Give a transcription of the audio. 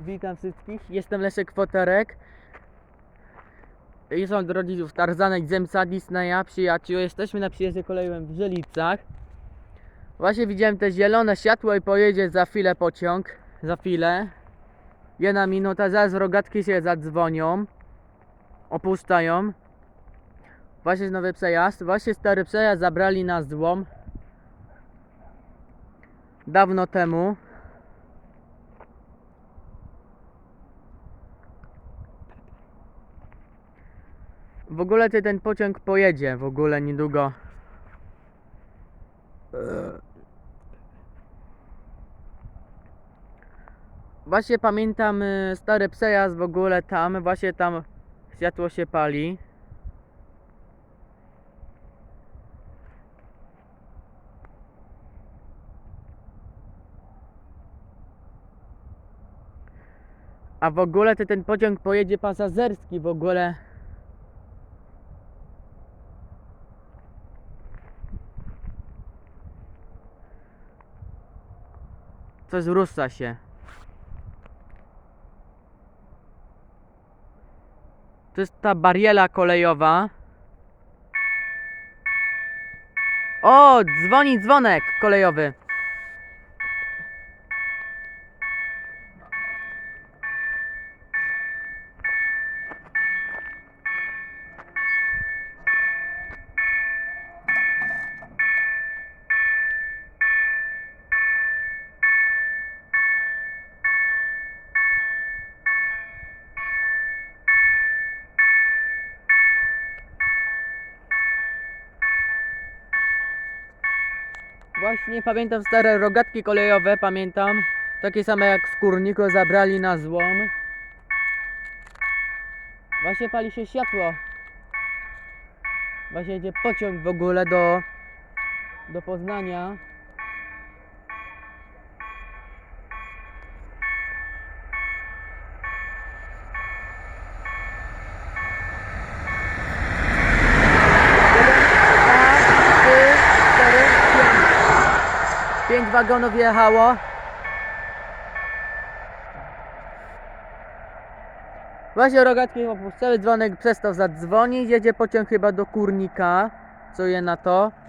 Witam wszystkich. Jestem Leszek Foterek. Jestem od rodziców Tarzanek, Zemca, Disneya, przyjaciół. Jesteśmy na przyjeździe kolejowym w Żelicach. Właśnie widziałem te zielone światło i pojedzie za chwilę pociąg. Za chwilę. Jedna minuta, zaraz rogatki się zadzwonią. Opuszczają. Właśnie jest nowy przejazd. Właśnie stary przejazd zabrali na złom. Dawno temu. W ogóle ty ten pociąg pojedzie w ogóle niedługo. Właśnie pamiętam y, stary przejazd w ogóle tam, właśnie tam światło się pali. A w ogóle to ten pociąg pojedzie pasażerski w ogóle. Coś rusza się. To jest ta bariera kolejowa. O, dzwoni dzwonek kolejowy. Właśnie pamiętam stare rogatki kolejowe, pamiętam. Takie same jak w kurniku zabrali na złom. Właśnie pali się światło. Właśnie jedzie pociąg w ogóle do, do Poznania. Pięć. Wagonów jechało. Właśnie rogatki opuszczały, dzwonek przestał zadzwonić, jedzie pociąg chyba do Kurnika, co je na to.